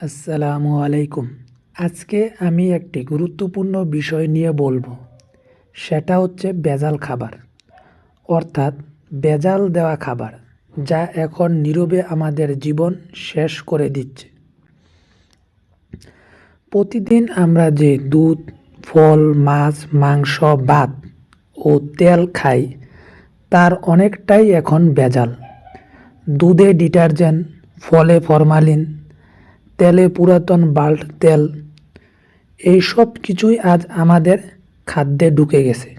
আসসালামু আলাইকুম। আজকে আমি একটি গুরুত্বপূর্ণ বিষয় নিয়ে বলব। সেটা হচ্ছে ভেজাল খাবার। অর্থাৎ ভেজাল দেওয়া খাবার যা এখন নীরবে আমাদের জীবন শেষ করে দিচ্ছে। প্রতিদিন আমরা যে দুধ, ফল, মাছ, মাংস, ভাত ও তেল খাই, তার অনেকটাই এখন ভেজাল দুধে ডিটারজেন্ট, ফলে ফরমালিন তেলে পুরাতন বাল্ট তেল। এই সব কিছুই আজ আমাদের খাদ্যে ঢুকে গেছে।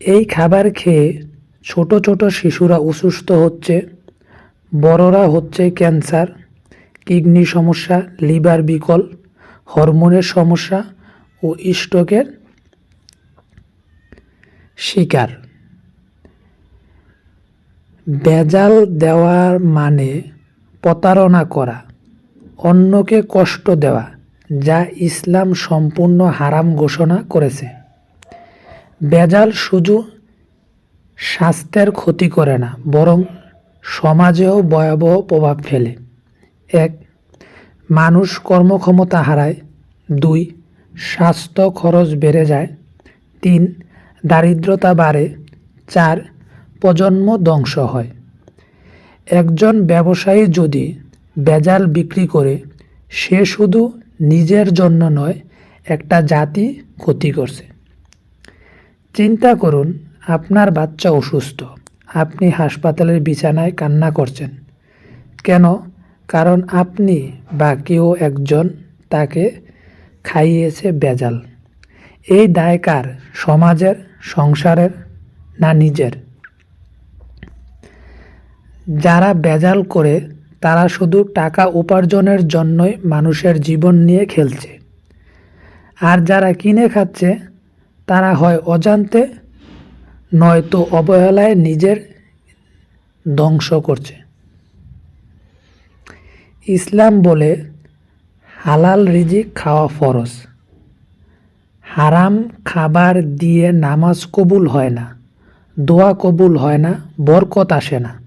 এই খাবার খেয়ে ছোট ছোট শিশুরা অসুস্থ হচ্ছে, বড়রা হচ্ছে ক্যান্সার, কিডনি সমস্যা, লিভার বিকল, হরমোনের সমস্যা ও স্ট্রোকের শিকার। ভেজাল দেওয়ার মানে প্রতারণা করা, অন্যকে কষ্ট দেওয়া, যা ইসলাম সম্পূর্ণ হারাম ঘোষণা করেছে। বেজাল শুধু স্বাস্থ্যের ক্ষতি করে না, বরং সমাজেও ভয়াবহ প্রভাব ফেলে। এক, মানুষ কর্মক্ষমতা হারায়। দুই, স্বাস্থ্য খরচ বেড়ে যায়। তিন, দারিদ্রতা বাড়ে। চার, প্রজন্ম ধ্বংস হয়। একজন ব্যবসায়ী যদি ভেজাল বিক্রি করে, সে শুধু নিজের জন্য নয়, একটা জাতি ক্ষতি করছে। চিন্তা করুন, আপনার বাচ্চা অসুস্থ। আপনি হাসপাতালের বিছানায় কান্না করছেন। কেন? কারণ আপনি বা কেউ একজন তাকে খাইয়েছে বেজাল। এই দায় কার সমাজের, সংসারের না নিজের? যারা বেজাল করে, তারা শুধু টাকা উপার্জনের জন্যই মানুষের জীবন নিয়ে খেলছে। আর যারা কিনে খাচ্ছে, তারা হয় অজান্তে, নয়তো অবহেলায় নিজের ধ্বংস করছে। ইসলাম বলে, হালাল রিজিক খাওয়া ফরজ। হারাম খাবার দিয়ে নামাজ কবুল হয় না, দোয়া কবুল হয় না, বরকত আসে না।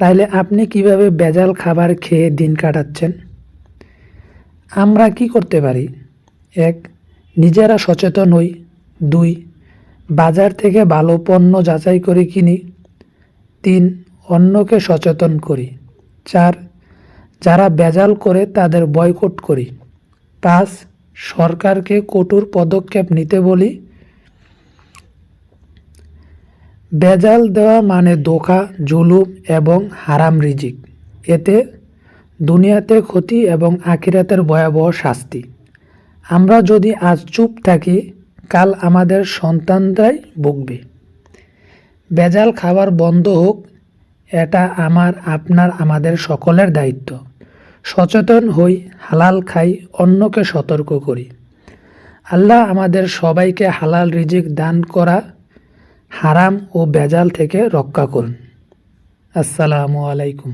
তাইলে আপনি কীভাবে বেজাল খাবার খেয়ে দিন কাটাচ্ছেন? আমরা কি করতে পারি? এক, নিজেরা সচেতন হই। দুই, বাজার থেকে ভালো পণ্য যাচাই করে কিনি। তিন, অন্যকে সচেতন করি। চার, যারা ভেজাল করে তাদের বয়কট করি। পাঁচ, সরকারকে কঠোর পদক্ষেপ নিতে বলি। ভেজাল দেওয়া মানে ধোকা, জুলুম এবং হারাম রিজিক। এতে দুনিয়াতে ক্ষতি এবং আখিরাতের ভয়াবহ শাস্তি। আমরা যদি আজ চুপ থাকি, কাল আমাদের সন্তানরাই ভুগবে। বেজাল খাবার বন্ধ হোক, এটা আমার, আপনার, আমাদের সকলের দায়িত্ব। সচেতন হই, হালাল খাই, অন্যকে সতর্ক করি। আল্লাহ আমাদের সবাইকে হালাল রিজিক দান করা হারাম ও বেজাল থেকে রক্ষা করুন। আসসালামু আলাইকুম।